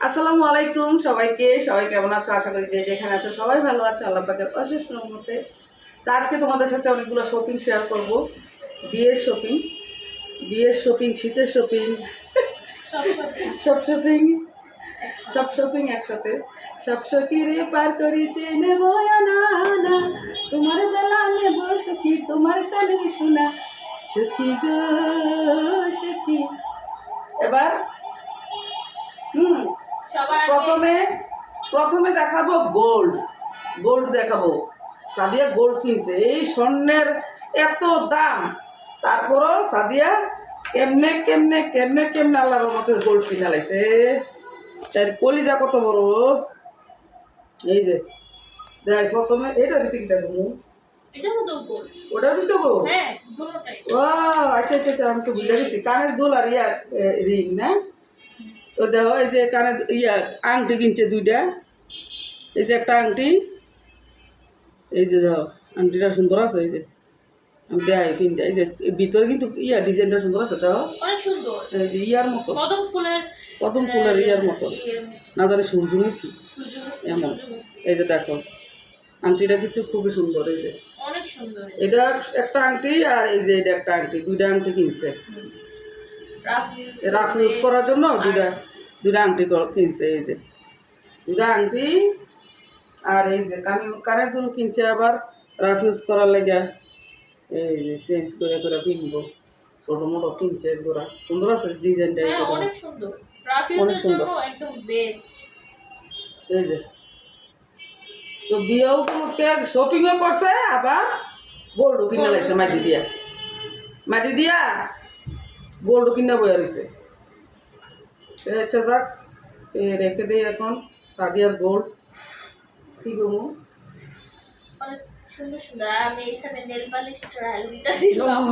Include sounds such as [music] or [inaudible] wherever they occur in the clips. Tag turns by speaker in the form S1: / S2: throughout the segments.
S1: আসসালামু আলাইকুম সবাইকে। সবাই কেমন আছো? আশা করি যে যেখানে আছো সবাই ভালো আছে আল্লাহ পাকের অশেষ মতে তা আজকে তোমাদের সাথে অনেকগুলো শপিং শেয়ার করব। বিয়ের শপিং বিয়ের শপিং শীতের শপিং সব শপিং সব শপিং একসাথে। সব সখীরে পার করিতে নেব না না তোমার বেলা নেব সখী তোমার কানের শোনা। সখী গো সখী। এবার হুম প্রথমে প্রথমে দেখাবো গোল্ড গোল্ড দেখাবো। সাদিয়া গোল্ড কিনছে। এই স্বর্ণের এত দাম তারপরও সাদিয়া কেমনে কেমনে কেমনে কেমনে আল্লাহর মতো গোল্ড কিনা লাইছে? তার কলিজা কত বড়? এই যে দেখ প্রথমে এটা দিতে দেখব?
S2: হ্যাঁ
S1: ও আচ্ছা আচ্ছা আচ্ছা আমি তো বুঝতে গেছি। কানের দুল আর ইয়া রিং না? তো দেখো এই যে কানের ইয়া আংটি কিনছে দুইটা। এই যে একটা আংটি এই যে দেখো আংটিটা সুন্দর আছে এই যে। আমি ফিন এই যে ভিতরে কিন্তু ইয়া ডিজাইনটা সুন্দর আছে দেখো।
S2: অনেক সুন্দর।
S1: এই যে ইয়ার মতো।
S2: কদম ফুলের
S1: কদম ফুলের ইয়ার মতো। না জানি সূর্যমুখী?
S2: সূর্যমুখী,
S1: এমন। এই যে দেখো আংটিটা কিন্তু খুবই সুন্দর এই যে।
S2: অনেক সুন্দর।
S1: এটা একটা আংটি আর এই যে এটা একটা আংটি দুইটা আংটি কিনছে।
S2: রাফ ইউজ
S1: করার জন্য দুইটা। দুইটা আংটি কিনছে এই যে। দুটা আংটি আর এই যে কান কানের দুল কিনছে আবার রাফ ইউজ করার লেগে। এই যে চেঞ্জ করে করে কিনবো। ছোটো মোটো কিনছে এক জোড়া। সুন্দর আছে ডিজাইনটা এই
S2: হ্যাঁ অনেক সুন্দর। একদম বেস্ট
S1: এই যে। তো বিয়ে উপলক্ষে শপিংও করছে আবার গোল্ডও কিনে লাগছে মাদি দিয়া। মাদি দিয়া গোল্ডও কিনে বয়ে রয়েছে আচ্ছা যাক এ রেখে দিই এখন সাদিয়ার গোল্ড। কি করব
S2: অনেক সুন্দর সুন্দর আর আমি এখানে নেল পালিশ ট্রায়াল দিতেছিলাম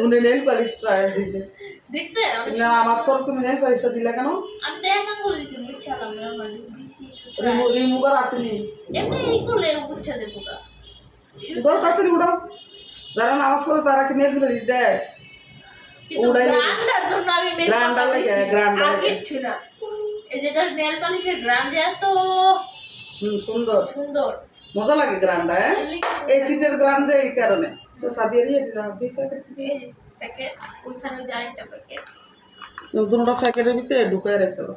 S1: মনে নেল পালিশ ট্রায়াল দিছে।
S2: দেখছে?
S1: না আমার সর তুমি নেল পালিশটা দিলা কেন?
S2: আমি তো এক আঙ্গুল দিছি বুঝছিলাম আমার দিছি
S1: রিমুভার আসেনি।
S2: এমনি এই করলে বুঝছে দেবো গা।
S1: উঠাও তাড়াতাড়ি উঠাও। যারা নামাজ পড়ে তারা কি নেল পালিশ দেয়?
S2: কিন্তু গ্রান্ডার জন্য আমি মেকআপ
S1: লাগে, গ্রান্ডার
S2: কিচ্ছু না। এই যেটা নেল পালিশের গ্রাম যে এত
S1: সুন্দর।
S2: সুন্দর।
S1: মজা লাগে হ্যাঁ? এই সিটের গ্রান যে এই কারণে। তো সাদিয়া দিয়ে দুই প্যাকেট
S2: প্যাকেট ওইখানে যে আরেকটা প্যাকেট
S1: দুটো প্যাকেটের ভিতরে ঢুকাই রাখতে হবে।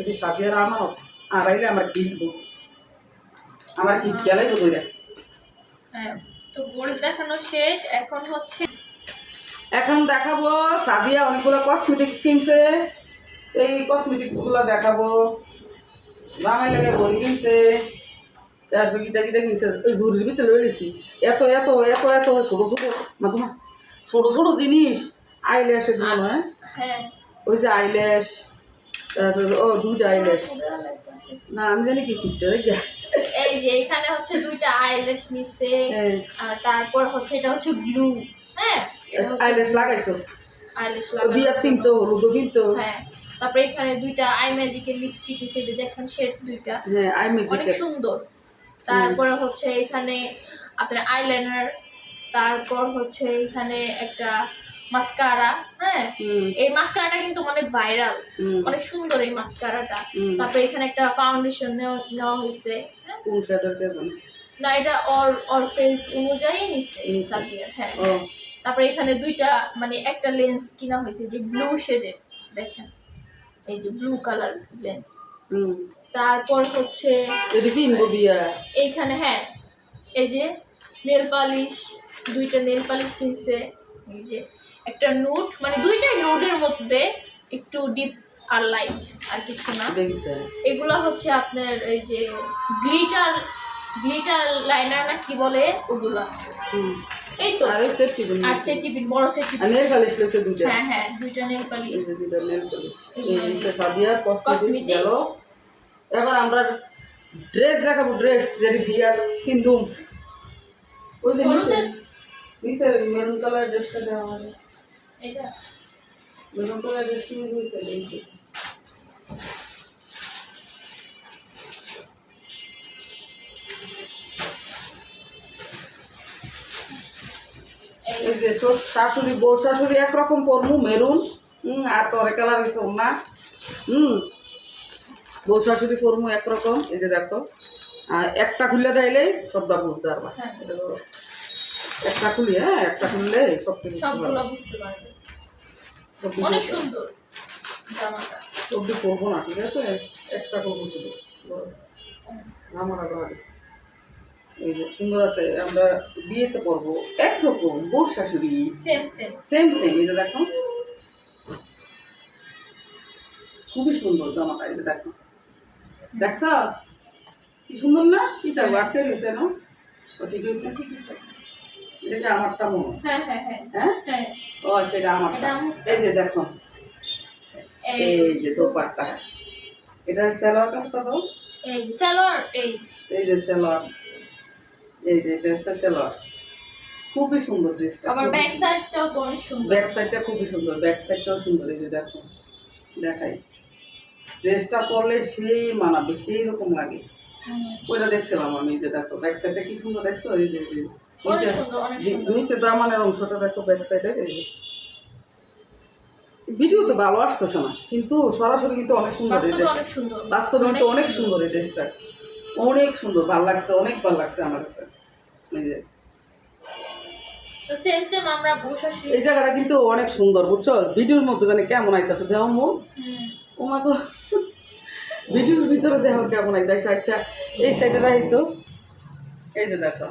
S1: এটি সাদিয়ার আমানত। আর আইলে আমার খিচবো আমার খিচ গেলাই তো
S2: হ্যাঁ তো গোল্ড দেখানো শেষ। এখন হচ্ছে
S1: এখন দেখাবো সাদিয়া অনেকগুলো কসমেটিক্স কিনছে এই কসমেটিক্সগুলো দেখাবো। জামাই লাগে ঘড়ি কিনছে। তারপর গীতা গীতা কিনছে। ওই ঝুড়ির ভিতরে লই লিছি এত এত এত এত ছোটো ছোটো। মা তোমার ছোটো ছোটো জিনিস। আইল্যাশের জন্য হ্যাঁ?
S2: হ্যাঁ।
S1: ওই যে আইল্যাশ তারপরে ও দুইটা আইল্যাশ না আমি জানি কি রেখে
S2: এই যে এখানে হচ্ছে দুইটা আইল্যাশ নিছে। তারপর হচ্ছে এটা হচ্ছে গ্লু হ্যাঁ?
S1: আইল্যাশ লাগাইতো।
S2: আইল্যাশ
S1: ও বিয়ার চিনতো হলুদও কিনতো
S2: হ্যাঁ তারপরে এখানে দুইটা আই ম্যাজিকের লিপস্টিক দিছে যে দেখেন শেড দুইটা।
S1: হ্যাঁ আই
S2: অনেক সুন্দর। তারপরে হচ্ছে এখানে আপনার আইলাইনার তারপর হচ্ছে এখানে একটা মাস্কারা হ্যাঁ? এই মাস্কারাটা কিন্তু অনেক ভাইরাল অনেক সুন্দর এই মাস্কারাটা। তারপরে এখানে একটা ফাউন্ডেশন নেওয়া হয়েছে হ্যাঁ?
S1: কোন
S2: না এটা অর অর ফেস অনুযায়ী
S1: নিছে।
S2: হ্যাঁ। তারপরে এখানে দুইটা মানে একটা লেন্স কিনা হয়েছে? যে ব্লু শেডের দেখেন। এই যে ব্লু কালার লেন্স তারপর হচ্ছে এইখানে হ্যাঁ। এই যে নেল পালিশ দুইটা নেল পালিশ কিনছে। এই যে একটা নোট মানে দুইটাই নোটের মধ্যে একটু ডিপ আর লাইট আর কিছু না। এগুলো হচ্ছে আপনার এই যে গ্লিটার গ্লিটার লাইনার না কি বলে? ওগুলা।
S1: হুম।
S2: এই তো।
S1: আর সেফটি বিন
S2: আর সেটিপিন বড় সেটিপিন
S1: আর নেল পালিশ লইছে দুইটা
S2: হ্যাঁ হ্যাঁ দুইটা নেল পালিশ
S1: এই যে দুইটা নেল পালিশ এই হচ্ছে সাদিয়া কসমেটিক্স
S2: Cosmetics।
S1: গেল এবার আমরা ড্রেস দেখাবো ড্রেস যেটি বিয়ার কিনতুম ওই যে নিচে
S2: হলুদের?
S1: নিচে মেরুন কালার ড্রেসটা দেওয়া হবে
S2: এটা।
S1: মেরুন কালার ড্রেস কিনে
S2: এই
S1: যে শাশুড়ি বউ শাশুড়ি একরকম পরমু মেরুন হুম আর তো অনেক কালার হয়েছে না হুম বউ শাশুড়ি ফর্মু একরকম এই যে দেখো। একটা খুললে দিলেই সবটা বুঝতে পারবা।
S2: হ্যাঁ।
S1: একটা খুলি হ্যাঁ একটা খুললে সব কিছু বুঝতে পারবা।
S2: পারবে।
S1: সব কিছু সবজি করব না ঠিক আছে? একটা করব শুধু। আমার আগে। এই যে সুন্দর আছে আমরা বিয়েতে করব একরকম বউ শাশুড়ি।
S2: সেম সেম
S1: এই যে দেখো। খুবই সুন্দর জামাটা এই যে দেখো। দেখছ? কি সুন্দর না? কি তা বাড়তে গেছে না? ও ঠিক আছে
S2: ঠিক আছে
S1: এটা কি আমারটা মনে? হ্যাঁ
S2: হ্যাঁ হ্যাঁ। হ্যাঁ?
S1: হ্যাঁ। ও আচ্ছা এটা আমারটা। এই যে দেখো।
S2: এই
S1: যে দোপাট্টা। এটার স্যালোয়ার কাপটা দাও।
S2: এই যে সালোয়ার এই যে।
S1: এই যে সেলোয়ার। এই যে এটা হচ্ছে সেলোয়ার খুবই সুন্দর ড্রেসটা
S2: আবার ব্যাক সাইডটাও তো অনেক সুন্দর।
S1: ব্যাক সাইডটা খুবই সুন্দর ব্যাক সাইডটাও সুন্দর এই যে দেখো দেখাই। ড্রেসটা পরলে সেই মানাবে সেই রকম লাগে। ওইটা দেখছিলাম আমি যে দেখো ব্যাক সাইডটা কি সুন্দর দেখছ? এই যে যে নিচে দামানের অংশটা দেখো ব্যাক সাইডের এই যে। ভিডিও তো ভালো আসতেছে না কিন্তু সরাসরি কিন্তু অনেক সুন্দর এই ড্রেসটা বাস্তবে কিন্তু অনেক সুন্দর। এই ড্রেসটা অনেক সুন্দর ভালো লাগছে অনেক ভালো লাগছে আমার কাছে। এই যে।
S2: তো সেম সেম আমরা বসে
S1: এই জায়গাটা কিন্তু অনেক সুন্দর বুঝছ? ভিডিওর মধ্যে জানি কেমন আইতেছে দেহ মো ও ভিডিওর ভিতরে দেহ কেমন আইতেছে আচ্ছা এই সাইডে রাখি এই যে দেখো।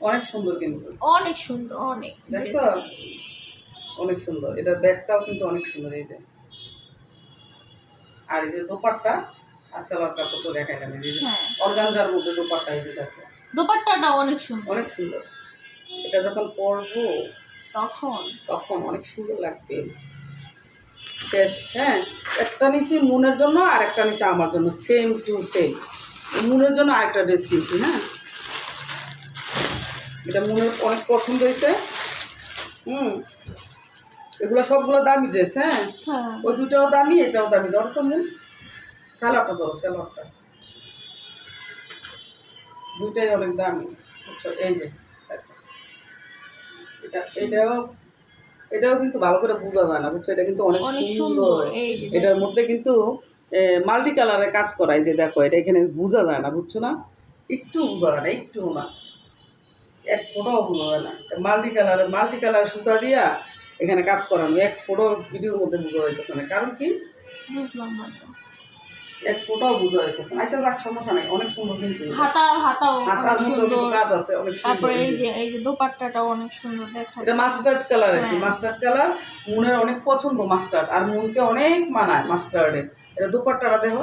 S1: অনেক সুন্দর কিন্তু।
S2: অনেক সুন্দর অনেক।
S1: দেখছ? অনেক সুন্দর। এটার ব্যাগটাও কিন্তু অনেক সুন্দর এই যে। আর এই যে দোপাট্টা আর সেলার কাপড় তো দেখাইলাম এই যে
S2: হ্যাঁ।
S1: অর্গানজার মধ্যে দোপাট্টা
S2: দোপাট্টাটা অনেক সুন্দর।
S1: অনেক সুন্দর। এটা যখন পরবো
S2: তখন?
S1: তখন অনেক সুন্দর লাগবে। শেষ হ্যাঁ। একটা নিছি মুনের জন্য আর একটা নিছি আমার জন্য। সেম টু সেম মুনের জন্য আরেকটা ড্রেস কিনছি হ্যাঁ। এটা মুনের অনেক পছন্দ হয়েছে। হুম। এগুলো সবগুলো দামি ড্রেস হ্যাঁ।
S2: হ্যাঁ।
S1: ওই দুটাও দামি এটাও দামি। ধরো তো মুন। স্যালাডটা ধরো স্যালাডটা। দুটাই অনেক দামি বুঝছ? এই যে। এটা এটাও এটাও কিন্তু ভালো করে বোঝা যায় না বুঝছ? এটা কিন্তু অনেক সুন্দর। এটার মধ্যে কিন্তু মাল্টি কালারের কাজ করাই যে দেখো এটা এখানে বোঝা যায় না বুঝছ না? একটু বোঝা যায় না একটু না। এক ফোটাও বোঝা যায় না। মাল্টি কালারের মাল্টি কালার সুতা দিয়া এখানে কাজ করানো এক ফোটো ভিডিওর মধ্যে বোঝা যাইতেছে না। কারণ কি?
S2: বুঝলাম না
S1: এক ফোটাও বোঝা যাইতেছে না। আচ্ছা যাক সমস্যা নাই। অনেক সুন্দর কিন্তু।
S2: হাতা হাতাও
S1: হাতার মধ্যে কিন্তু
S2: সুন্দর
S1: কাজ আছে অনেক সুন্দর
S2: তারপরে এই
S1: যে।
S2: এই যে দোপাট্টাটাও অনেক সুন্দর দেখা
S1: এটা মাস্টার্ড কালার আর কি। মাস্টার্ড কালার মুনের অনেক পছন্দ মাস্টার্ড আর মুনকে অনেক মানায় মাস্টার্ডে এটা দুপাট্টাটা দেখো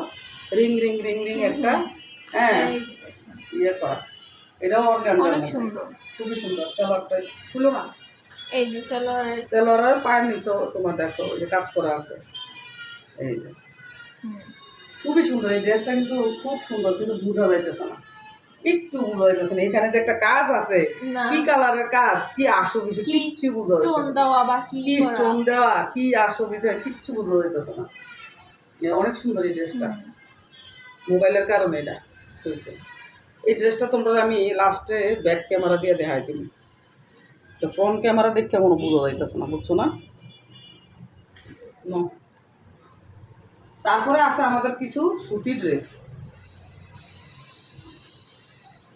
S1: রিং রিং রিং রিং একটা। হ্যাঁ। ইয়ে করা। এটাও অর্গান
S2: অনেক সুন্দর।
S1: খুবই সুন্দর। সেলারটা খুলো না?
S2: এই যে সালোয়ারের
S1: সেলারের পায়ের নিচেও তোমার দেখো যে কাজ করা আছে। এই যে।
S2: হুম।
S1: খুবই সুন্দর এই ড্রেসটা কিন্তু খুব সুন্দর কিন্তু বোঝা যাইতেছে না। একটু বোঝা যাইতেছে না। এখানে যে একটা কাজ আছে কি কালারের কাজ কি আসো কিছু কিচ্ছু বোঝা যাইতেছে
S2: কি
S1: স্টোন দেওয়া কি আসো ভিতরে কিচ্ছু বোঝা যাইতেছে না। অনেক সুন্দর এই ড্রেসটা। মোবাইলের কারণে এটা হয়েছে। এই ড্রেসটা তোমরা আমি লাস্টে ব্যাক ক্যামেরা দিয়ে দেখাই দিই তো ফ্রন্ট ক্যামেরা দেখে মনে বোঝা যাইতেছে না বুঝছ না. তারপরে আছে আমাদের কিছু সুতি ড্রেস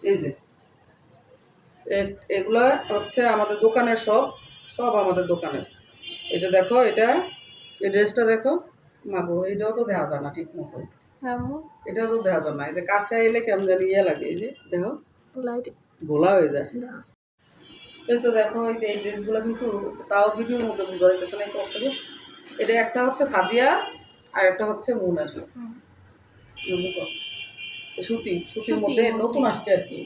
S1: এই যে এগুলা হচ্ছে আমাদের দোকানের সব সব আমাদের দোকানের। এই যে দেখো এটা এই ড্রেসটা দেখো। মাগো এটাও তো দেখা যায় না ঠিক মতো
S2: হ্যাঁ
S1: এটাও তো দেখা যায় না। এই যে কাছে এলে কেমন জানি ইয়ে লাগে এই যে দেখো। গোলা হয়ে যায়। এই তো দেখো এই যে এই ড্রেসগুলো কিন্তু তাও ভিডিওর মধ্যে বোঝা যাইতেছে না করছে এটা একটা হচ্ছে সাদিয়া আর একটা হচ্ছে সুতি সুতির মধ্যে নতুন আসছে আর কি।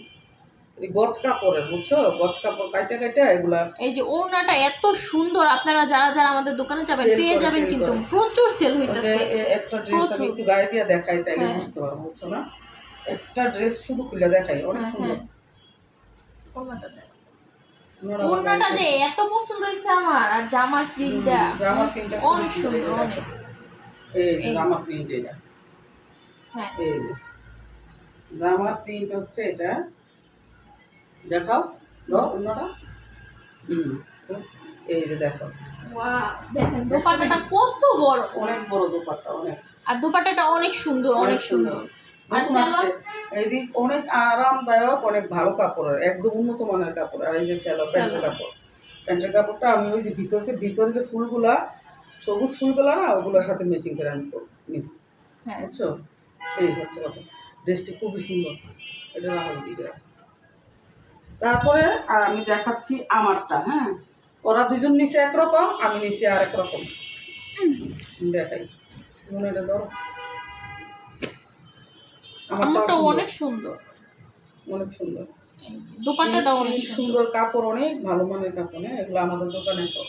S1: গজ কাপড়ের বুঝছ? গজ কাপড় কাইটা কাইটা এগুলা
S2: এই যে ওড়নাটা এত সুন্দর আপনারা যারা যারা আমাদের দোকানে যাবেন পেয়ে যাবেন কিন্তু প্রচুর সেল হইতেছে।
S1: একটা ড্রেস আমি একটু গায়ে দিয়ে দেখাই তাইলে
S2: হ্যাঁ।
S1: বুঝতে পারব বুঝছ না? একটা ড্রেস শুধু খুলে দেখাই অনেক
S2: হ্যাঁ,
S1: সুন্দর।
S2: হ্যাঁ। ওড়নাটা যে এত পছন্দ হয়েছে আমার আর জামার প্রিন্টটা
S1: জামার খুবই
S2: অনেক
S1: সুন্দর
S2: অনেক।
S1: এই যে জামার প্রিন্ট এটা।
S2: হ্যাঁ।
S1: এই যে। জামার প্রিন্ট হচ্ছে এটা। দেখাও। দাও অন্যটা। হুম। এই যে দেখো।
S2: দেখেন দোপাট্টাটা কত বড়।
S1: অনেক বড় দোপাট্টা অনেক।
S2: আর দোপাট্টাটা অনেক সুন্দর অনেক সুন্দর।
S1: অনেক আরামদায়ক অনেক ভালো কাপড়ের একদম উন্নত মানের কাপড়। আর এই যে স্যালো প্যান্টের কাপড়। প্যান্টের কাপড়টা আমি ওই যে ভিতরে ভিতরে যে ফুলগুলা সবুজ ফুলগুলা না ওগুলোর সাথে ম্যাচিং করে আমি মিশি
S2: হ্যাঁ।
S1: বুঝছ? এই হচ্ছে কাপড় ড্রেসটি খুবই সুন্দর। এটা রাহুল দিকে তারপরে আর আমি দেখাচ্ছি আমারটা হ্যাঁ? ওরা দুজন নিচে একরকম আমি নিচে আর এক রকম দেখাই। মনে এটা ধরো। আমারটা
S2: অনেক সুন্দর।
S1: অনেক সুন্দর।
S2: দোপাট্টাটা অনেক সুন্দর
S1: কাপড় অনেক ভালো মানের কাপড় হ্যাঁ? এগুলো আমাদের দোকানে সব।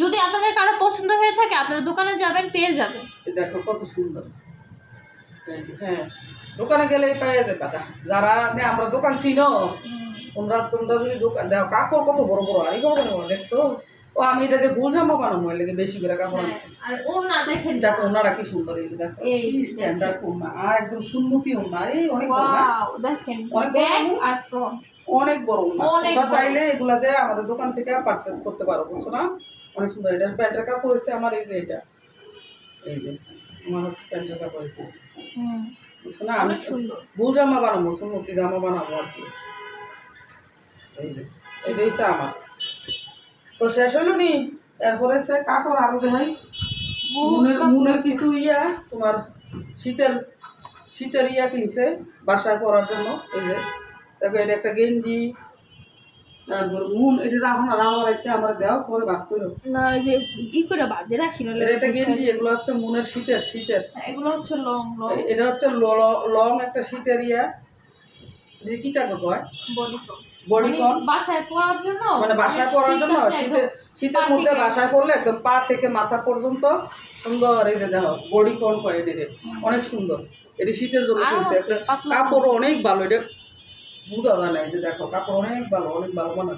S2: যদি আপনাদের কারও পছন্দ হয়ে থাকে আপনারা দোকানে যাবেন পেয়ে যাবেন।
S1: দেখো কত সুন্দর। হ্যাঁ দোকানে গেলে পেয়ে যাবে কথা। যারা নে আমরা দোকান চিনো। তোমরা তোমরা যদি দোকান দেখো কাপড় কত বড় বড় আরই কত দেখছ? ও আমি এটাতে গোল জামা বানাবো এর লেগে বেশি করে কাপড়
S2: হ্যাঁ,
S1: আনছি
S2: আর ওনা দেখেন
S1: দেখো ওনারা কি সুন্দর এই দেখো
S2: এই
S1: কি স্ট্যান্ডার্ড ওনা আর একদম সুন্নতি ওনা এই অনেক বড় না?
S2: দেখেন ব্যাক আর ফ্রন্ট।
S1: অনেক বড় ওনা তোমরা চাইলে এগুলা যে আমাদের দোকান থেকে পারচেস করতে পারো বুঝছ না? অনেক সুন্দর এটার প্যান্টের কাপড় হচ্ছে আমার এই যে এটা। এই যে আমার হচ্ছে প্যান্টের কাপড় হচ্ছে বুঝছ না? আমি
S2: অনেক সুন্দর।
S1: জামা বানাবো সুন্নতি জামা বানাবো আর কি। এই যে এটাই আমার। তো শেষ হলো নি? এরপরে সে কাপড় আরও দেখাই। মুনের কিছু ইয়া তোমার শীতের শীতের ইয়া কিনছে বাসায় পরার জন্য এই যে। দেখো এটা একটা গেঞ্জি তারপর মুন এটা রাখো না রাখো একটা আমার দেওয়া পরে বাস করো।
S2: না ওই যে ই করে বাজে রাখি নলে
S1: এটা একটা গেঞ্জি এগুলো হচ্ছে মুনের শীতের শীতের।
S2: এগুলো হচ্ছে লং লং।
S1: এটা হচ্ছে লং একটা শীতের ইয়া। যে কি কাকে কয়?
S2: বডি
S1: বডি কন
S2: বাসায় পরার জন্য?
S1: মানে বাসায় পরার জন্য? শীতের শীতের মধ্যে বাসায় পরলে একদম পা থেকে মাথা পর্যন্ত সুন্দর এই যে দেখো বডি কন কয় এটিরে অনেক সুন্দর। এটি শীতের জন্য কিনছে। কাপড় অনেক ভালো। এটা বোঝা যায় না এই যে দেখো কাপড় অনেক ভালো অনেক ভালো মানে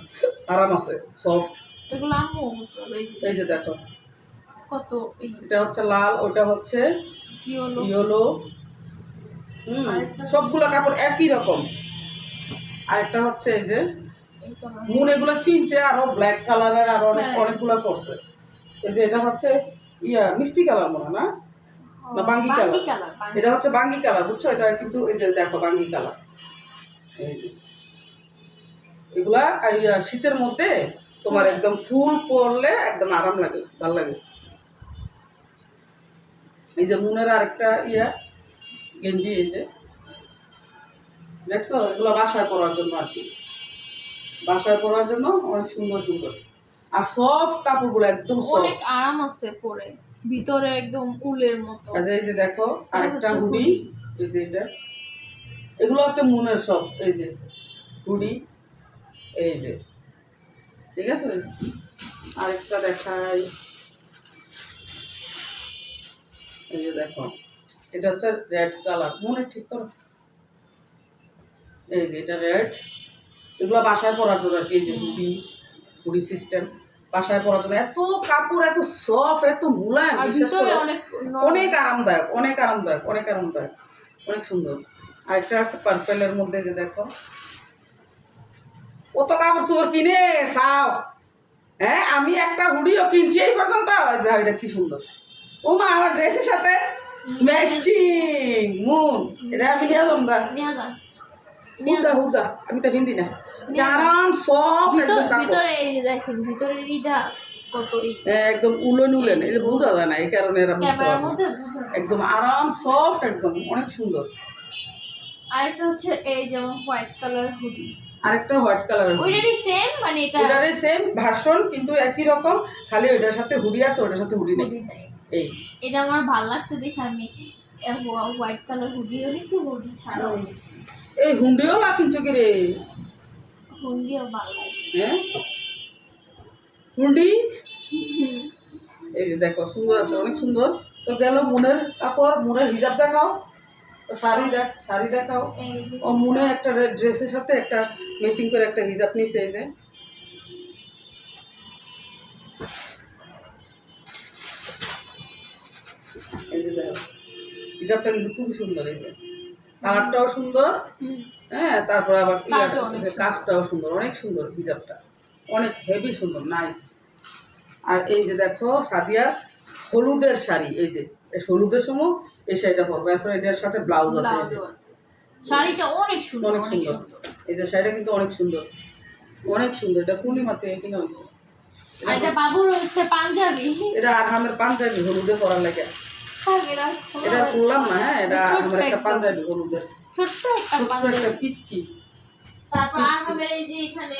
S1: আরাম আছে সফট
S2: এগুলো এই যে
S1: দেখো।
S2: কত
S1: এটা হচ্ছে লাল ওটা হচ্ছে ইয়েলো। হুম সবগুলো কাপড় একই রকম। আরেকটা হচ্ছে এই যে মুন এগুলো ফিনছে আরও ব্ল্যাক কালারের আরও অনেক
S2: হ্যাঁ।
S1: অনেকগুলো পড়ছে। এই যে এটা হচ্ছে ইয়া মিষ্টি কালার মনে হয় না? না বাঙ্গি কালার। এটা হচ্ছে বাঙ্গি কালার বুঝছ? এটা কিন্তু এই যে দেখো বাঙ্গি কালার। এই যে। এগুলা শীতের মধ্যে তোমার একদম ফুল পরলে একদম আরাম লাগে ভালো লাগে। এই যে মুনের আরেকটা ইয়া গেঞ্জি এই যে। দেখছ? এগুলো বাসায় পরার জন্য আর কি। বাসায় পরার জন্য অনেক সুন্দর সুন্দর। আর সফট কাপড়গুলো একদম
S2: অনেক আরাম আছে পরে। ভিতরে একদম উলের মতো।
S1: আচ্ছা এই যে দেখো আরেকটা হুডি। এই যে এটা। এগুলো হচ্ছে মুনের সব এই যে হুডি। এই যে। ঠিক আছে? আরেকটা দেখাই। এই যে দেখো এটা হচ্ছে রেড কালার মনে ঠিক করো। এই যে এটা রেড এগুলো বাসায় পরার জন্য আর কি এই যে হুডি হুডি সিস্টেম বাসায় পরার জন্য এত কাপড় এত সফট এত মুলায়ম
S2: আর
S1: বিশ্বাস
S2: অনেক
S1: আরামদায়ক অনেক আরামদায়ক অনেক আরামদায়ক অনেক সুন্দর। আরেকটা আছে পার্পেলের মধ্যে যে দেখো। কত কাপড় চোপড় কিনে চাও। হ্যাঁ আমি একটা হুডিও কিনছি এই পর্যন্ত। এটা কি সুন্দর। ও মা আমার ড্রেসের সাথে ম্যাচিং মুন এটা আমি নিয়ে যাব হুদা হুদা। আমি তো হিন্দি না। সফট একদম
S2: ভিতরে এই যে দেখেন ভিতরে
S1: একদম উলেন উলেন এটা বোঝা যায় না এই কারণে এরা বুঝতে। একদম আরাম সফট একদম অনেক সুন্দর।
S2: আরেকটা হচ্ছে এই যেমন হোয়াইট কালার হুডি।
S1: আরেকটা হোয়াইট কালারের
S2: ওইটারই সেম মানে এটা
S1: এটারই সেম ভার্সন কিন্তু একই রকম খালি ওইটার সাথে হুডি আছে ওটার সাথে হুডি নেই। এই।
S2: এটা আমার ভালো লাগছে দেখে আমি হোয়াইট কালার হুডি নিছি হুডি ছাড়াও নিছি
S1: এই হুন্ডিও লা কিনছো কি রে? হ্যাঁ? হুন্ডি? এই যে দেখো সুন্দর আছে অনেক সুন্দর। তো গেল মনের কাপড় মনের হিজাব দেখাও তো শাড়ি দেখ শাড়ি দেখাও। ও মনে একটা ড্রেসের সাথে একটা ম্যাচিং করে একটা হিজাব নিছে এই যে। এই যে দেখো হিজাবটা কিন্তু খুবই সুন্দর এই যে। কালারটাও সুন্দর। হ্যাঁ তারপরে আবার
S2: কাজও
S1: কাজটাও সুন্দর অনেক সুন্দর হিজাবটা। অনেক হেভি সুন্দর নাইস আর এই যে দেখো সাদিয়া হলুদের শাড়ি এই যে হলুদের সময় এই শাড়িটা পরবো। এখন এটার সাথে ব্লাউজ আছে
S2: শাড়িটা অনেক সুন্দর
S1: অনেক সুন্দর। এই যে শাড়িটা কিন্তু অনেক সুন্দর অনেক সুন্দর। এটা পূর্ণিমা থেকে কিনে হয়েছে।
S2: এটা বাবুর হচ্ছে পাঞ্জাবি।
S1: এটা আরহামের পাঞ্জাবি হলুদে পরার লাগে। এটা। তুললাম না হ্যাঁ এটা আমার একটা পাঞ্জাবি হলুদের
S2: ছোট্ট একটা পাঞ্জাবি
S1: একটা পিচ্ছি।
S2: তারপর এই যে এখানে।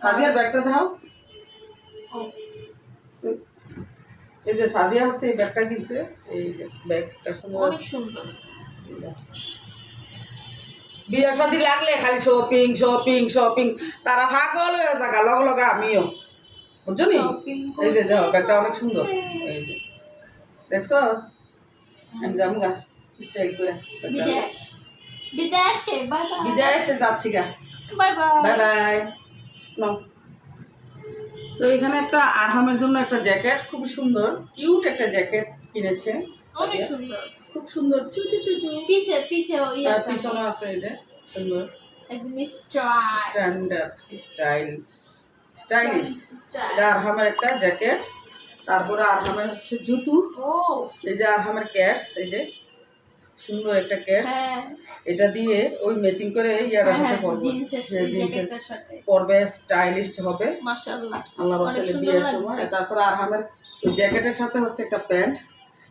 S1: সাদিয়ার ব্যাগটা দাও। এই যে সাদিয়া হচ্ছে এই ব্যাগটা কিনছে। এই যে ব্যাগটা সুন্দর
S2: অনেক সুন্দর।
S1: বিয়ে শাদি লাগলে খালি শপিং শপিং শপিং তারা পাগল হয়ে লগ লগা আমিও। বুঝছ নি? এই যে ব্যাগটা অনেক সুন্দর। এই যে। দেখছ? আমি যাব গা স্টাইল করে
S2: বিদেশ। বিদেশে বাই বাই
S1: বিদেশে যাচ্ছি গা।
S2: বাই বাই
S1: বাই বাই নাও। তো এখানে একটা আরহামের জন্য একটা জ্যাকেট খুবই সুন্দর। কিউট একটা জ্যাকেট কিনেছে।
S2: অনেক সুন্দর।
S1: খুব সুন্দর। চু চু চু চু।
S2: পিছে পিছে ওই
S1: আর
S2: আছে।
S1: পিছনে আছে এই যে সুন্দর।
S2: একদম
S1: স্ট্যান্ডার্ড স্টাইল স্টাইলিশ
S2: স্টাইল
S1: এটা আরহামের একটা জ্যাকেট। তারপরে আরহামের হচ্ছে জুতু। এই যে আরহামের ক্যাটস এই যে সুন্দর একটা ক্যাটস।
S2: হ্যাঁ।
S1: এটা দিয়ে ওই ম্যাচিং করে ইয়াটার সাথে
S2: হ্যাঁ
S1: পরবে।
S2: জিন্সের
S1: হ্যাঁ,
S2: সাথে।
S1: পরবে স্টাইলিস্ট হবে।
S2: মাশাআল্লাহ।
S1: আল্লাহ বাসালে বিয়ের সময়। তারপরে আরহামের জ্যাকেটের সাথে হচ্ছে একটা প্যান্ট।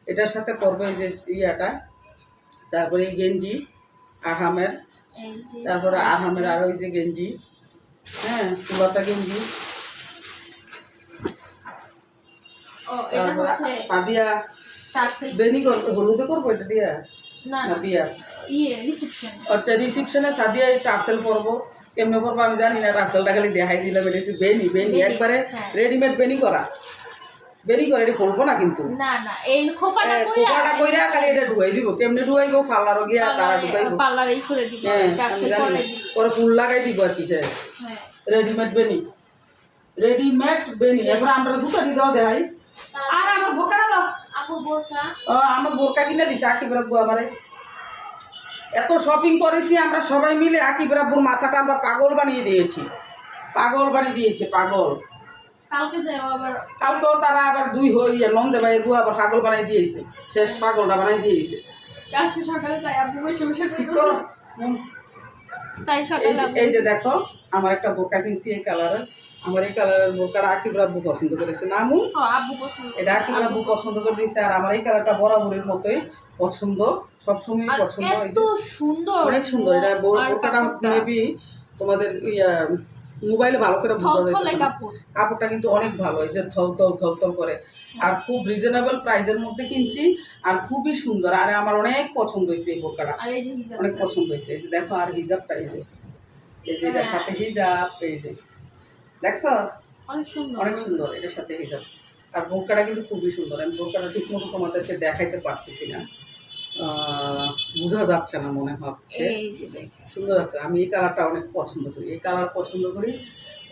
S1: এটার সাথে পরবে এই যে ইয়াটা। তারপরে এই গেঞ্জি আরহামের তারপরে আরহামের আরও ওই যে গেঞ্জি। হ্যাঁ তুলাতা গেঞ্জি
S2: ও এটা
S1: তারপরে
S2: হচ্ছে
S1: সাদিয়া বেনি হলুদে করব এটা দিয়া?
S2: না
S1: না।
S2: না
S1: বিয়া
S2: ইয়ে
S1: আচ্ছা রিসিপশনে সাদিয়া এই টার্সেল পরবো। কেমনে পরবো আমি জানি না টার্সেলটা খালি দেখাই দিলাম এটা বেনি বেনি একবারে
S2: হ্যাঁ।
S1: রেডিমেড বেনি করা। বেনি করে এটা করব না কিন্তু।
S2: না না এই খোপাটা
S1: কইরা খালি এটা ঢুকাই দিব। কেমনে ঢুকাইবো? ফাল্লারও গিয়া তারা ঢুকাইবো। হ্যাঁ আমি
S2: টার্সেল করে দিব।
S1: পরে ফুল লাগাই দিব আর কি সে।
S2: হ্যাঁ।
S1: Readymade beanie. Readymade beanie. এখন আমরা জুতা দিয়ে দাও দেখাই। আর আমার দাও।
S2: আপু বোরকা?
S1: ও আমার বোরকা কিনে দিছে আমারে। এত শপিং করেছি আমরা সবাই মিলে আকিব রাব্বুর মাথাটা আমরা পাগল বানিয়ে দিয়েছি। পাগল বানিয়ে দিয়েছে পাগল।
S2: কালকে যাও আবার।
S1: কালকেও তারা আবার দুই হইয়া নন্দে ভাই গু আবার পাগল বানাই দিয়েছে। শেষ পাগলটা বানাই দিয়েছে।
S2: আজকে সকালে তাই বসে বসে
S1: ঠিক করো।
S2: তাই সকালে
S1: এই যে দেখো আমার একটা বোকা কিনছি এই কালারের আমার এই কালারের বোরকাটা আকিব রাব্বু পছন্দ করেছে। না আমু
S2: আব্বু পছন্দ
S1: এটা আকিব রাব্বু পছন্দ করে দিয়েছে আর আমার এই কালারটা বরাবরের মতোই পছন্দ সবসময় পছন্দ।
S2: সুন্দর
S1: অনেক সুন্দর এটা বোর- বোরকাটা মেবি তোমাদের ইয়া মোবাইলে ভালো করে বোঝা যাচ্ছে কাপড়টা কিন্তু অনেক ভালো এই যে থল থল থল থল করে। আর খুব রিজনেবল প্রাইসের মধ্যে কিনছি আর খুবই সুন্দর আর আমার অনেক পছন্দ হয়েছে এই বোরকাটা
S2: হিজাব
S1: অনেক পছন্দ হয়েছে দেখো আর হিজাবটা এই যে। এই যে এটার
S2: হ্যাঁ।
S1: সাথে হিজাব এই যে। দেখছ?
S2: অনেক সুন্দর।
S1: অনেক সুন্দর এটার সাথে হিজাব আর বোরকাটা কিন্তু খুবই সুন্দর। আমি বোরকাটা ঠিক মতো তোমাদেরকে দেখাইতে পারতেছি না। বোঝা যাচ্ছে না মনে হচ্ছে। সুন্দর আছে। আমি এই কালারটা অনেক পছন্দ করি। এই কালার পছন্দ করি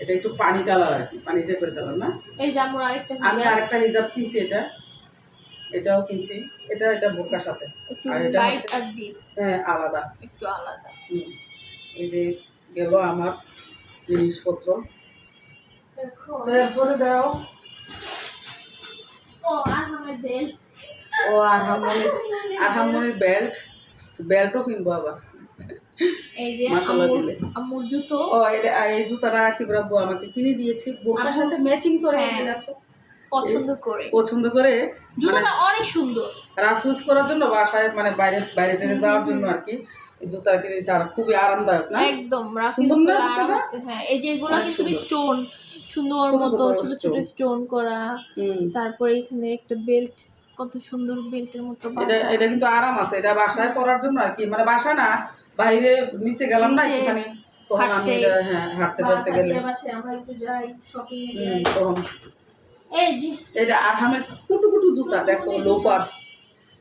S1: এটা একটু পানি কালার আর কি পানি টাইপের কালার না?
S2: এই যে আমার আরেকটা
S1: আমি আরেকটা হিজাব কিনছি এটা। এটাও কিনছি। এটা এটা বোরকার সাথে। আর এটা
S2: আর ডিপ
S1: হ্যাঁ আলাদা।
S2: একটু আলাদা।
S1: এই যে গেল আমার জিনিসপত্র। তারপরে দাও
S2: ও আর আমার বেল
S1: ও আরহামনির আরহামনির বেল্ট বেল্টও কিনবো আবার।
S2: এই যে আম্মুর জুতো।
S1: ও এটা এই জুতাটা কি রাব্বু আমাকে কিনে দিয়েছে। বোরকার সাথে ম্যাচিং করে। দেখো।
S2: পছন্দ করে।
S1: পছন্দ করে মানে
S2: জুতোটা অনেক সুন্দর।
S1: রাফ করার জন্য বাসায় মানে বাইরে বাইরে টেরে যাওয়ার জন্য আর কি জুতা কিনেছি আর খুবই আরামদায়ক না?
S2: একদম
S1: জুতোটা?
S2: হ্যাঁ। এই যে এগুলো কিন্তু। স্টোন সুন্দর মতো
S1: ছোট
S2: ছোট স্টোন করা। তারপরে এখানে একটা বেল্ট কত সুন্দর বেল্টের মতো
S1: এটা এটা কিন্তু আরাম আছে এটা বাসায় পরার জন্য আর কি। মানে বাসা না বাইরে নিচে গেলাম না একটুখানি তখন আমি হ্যাঁ হাঁটতে গেলে।
S2: আমরা একটু যাই শপিং এ যাই।
S1: তখন।
S2: এই যে।
S1: এটা আরহামের কুটু কুটু জুতা দেখো লোফার।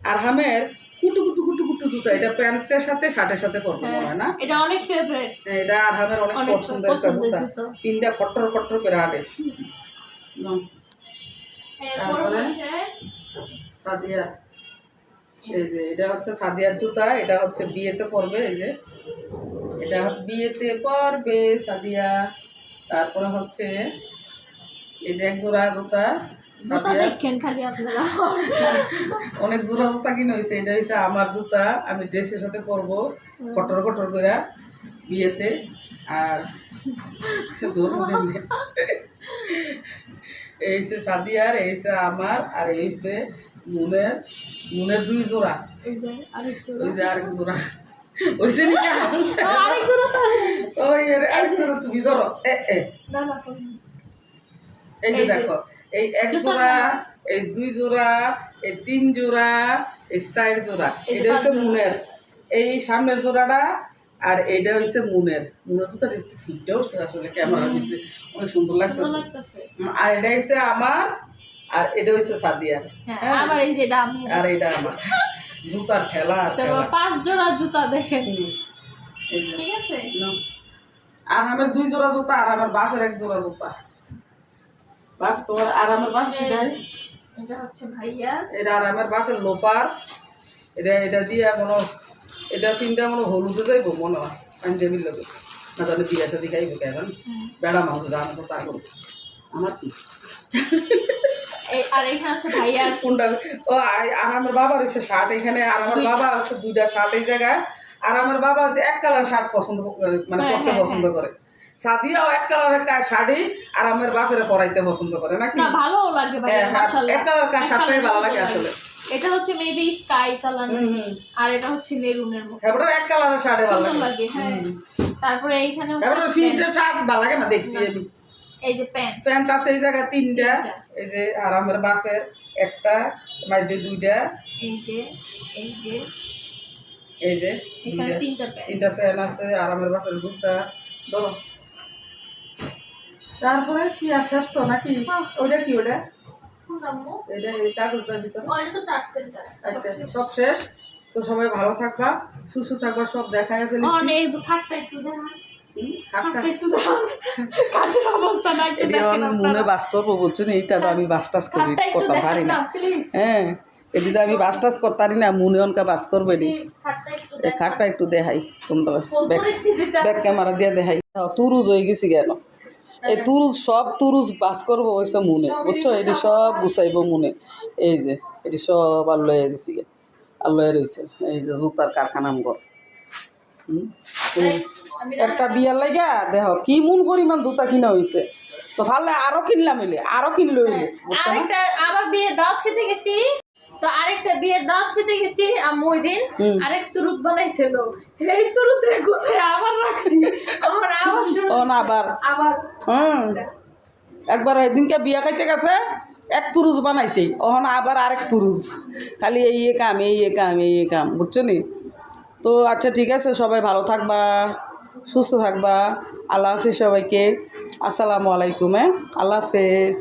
S1: আরহামের কুটু কুটু কুটু কুটু জুতা এটা প্যান্টের সাথে শার্টের সাথে পরবে হয় না।
S2: এটা অনেক ফেভারিট
S1: হ্যাঁ, এটা আরহামের অনেক পছন্দের জুতা। পিনটা খট্টর খট্টর করে তারপরে? সাদিয়া। এই যে এটা হচ্ছে সাদিয়ার জুতা এটা হচ্ছে বিয়েতে পরবে এই যে। এটা বিয়েতে পরবে সাদিয়া। তারপরে হচ্ছে এই যে এক জোড়া জুতা। [laughs] অনেক জোড়া জুতা কিনে হয়েছে এটা হচ্ছে আমার জুতা আমি ড্রেসের সাথে পরবো কটর কটর করে বিয়েতে আর। [laughs] এই হচ্ছে সাদিয়ার এই হচ্ছে আমার আর এই হচ্ছে মুনের মুনের দুই জোড়া।
S2: এই যে আরেক জোড়া।
S1: ওই যে [laughs] ওই আরেক জোড়া তুমি ধরো। এই যে। দেখো এই এক জোড়া এই দুই জোড়া এই তিন জোড়া এই চার জোড়া। এটা হচ্ছে মুনের। এই সামনের জোড়াটা আর এইটা হচ্ছে মুনের। মুনের জুতা ফিটটা উঠছে আসলে ক্যামেরার ভিতরে। অনেক সুন্দর লাগতেছে। আর এটা হচ্ছে আমার আর এটা হচ্ছে সাদিয়া।
S2: হ্যাঁ আবার এই যে
S1: আর এটা আমার। জুতার
S2: তারপর পাঁচ জোড়া জুতা দেখেন। ঠিক আছে?
S1: আর আমার দুই জোড়া জুতা আর আমার বাপের এক জোড়া জুতা। বাপ তোমার আর আমার বাপ কি দেয়?
S2: এটা হচ্ছে ভাইয়া।
S1: এটা আর আমার বাপের লোফার। এটা এটা দিয়ে কোনো এটা তিনটা মনে হলুদে যাইব মনে হয়। পাঞ্জাবির লোক না বিয়া সাদি খাইব বেড়া মাংস জানো তো তা করব। আমার কি?
S2: আর এখানে হচ্ছে ভাইয়া।
S1: কোনটা? ও আর আমার বাবার হচ্ছে শার্ট এখানে আর আমার বাবা হচ্ছে দুইটা শার্ট এই জায়গায়। আর আমার বাবা হচ্ছে এক কালার শার্ট পছন্দ মানে
S2: হ্যাঁ,
S1: পরতে
S2: হ্যাঁ,
S1: পছন্দ করে। সাদিয়াও এক কালারের শাড়ি আর আমার বাপের পরাইতে পছন্দ করে নাকি?
S2: না ভালো লাগে
S1: হ্যাঁ, হ্যাঁ,
S2: মাশাআল্লাহ।
S1: এক কালার
S2: এক কালার
S1: ভালো লাগে আসলে।
S2: এটা হচ্ছে মেবি স্কাই। আর এটা হচ্ছে মেরুনের মতো।
S1: এবার এক কালারের শাড়ি ভালো লাগে।
S2: লাগে হ্যাঁ। তারপরে এইখানে
S1: এবার
S2: প্যান্ট।
S1: ফিল্টার শার্ট ভালো লাগে না দেখছি আমি?
S2: এই যে প্যান্ট।
S1: প্যান্ট আছে এই জায়গায় তিনটা। এই যে আর আমার বাপের একটা মাইদে দুইটা।
S2: এই যে এই যে।
S1: এই যে
S2: এখানে তিনটা প্যান্ট।
S1: তিনটা ফ্যান আছে আর আমার বাপের জুতা। ধরো তারপরে কি শেষ তো নাকি?
S2: হ্যাঁ।
S1: ওইটা কি ওটা এটা এই কাগজটার ভিতরে।
S2: এটা তো
S1: আচ্ছা সব শেষ। তো সবাই ভালো থাকবা সুস্থ থাকবা সব দেখায় ফেলেছি। মনে বাস করব বুঝছ না এইটা তো আমি বাস টাস করি পারি না। হ্যাঁ এটি আমি বাস টাস করতারি না মনে অনকা বাস করবে
S2: খাটটা একটু
S1: দেখাই তোমরা ব্যাক ক্যামেরা দিয়ে দেখাই। তুরুজ হয়ে গেছি কেন এই তুরুজ, সব তুরুজ বাস করব ওইসব মনে, বুঝছ? এটি সব গুছাইব মনে। এই যে, এটি সব আর লয়ে গেছি। আর লয়ে রয়েছে এই যে জুতার কারখানা ঘর। একটা বিয়ার লাগা দেখ কি মন পরিমাণ জুতা কিনা হয়েছে তো ভালো আরও কিনলাম এলে, আরও কিনলো বুঝছ
S2: আবার বিয়ের দাওয়াত খেতে গেছি। তো আরেকটা বিয়ের দাওয়াত খেতে গেছি আম্মু ওই দিন। আরেক তুরুত বানাইছিল। এই তুরুত গোছায় আবার রাখছি। আমার আবার
S1: ও না আবার।
S2: আবার।
S1: হুম। একবার এদিনকে বিয়া খাইতে গেছে এক পুরুষ বানাইছে। ওখানে আবার আরেক পুরুষ খালি এই এ কাম এই এ কাম এই এ কাম বুঝছ নি? তো আচ্ছা ঠিক আছে সবাই ভালো থাকবা সুস্থ থাকবা। আল্লাহ হাফিজ সবাইকে। আসসালামু আলাইকুম হ্যাঁ? আল্লাহ হাফেজ।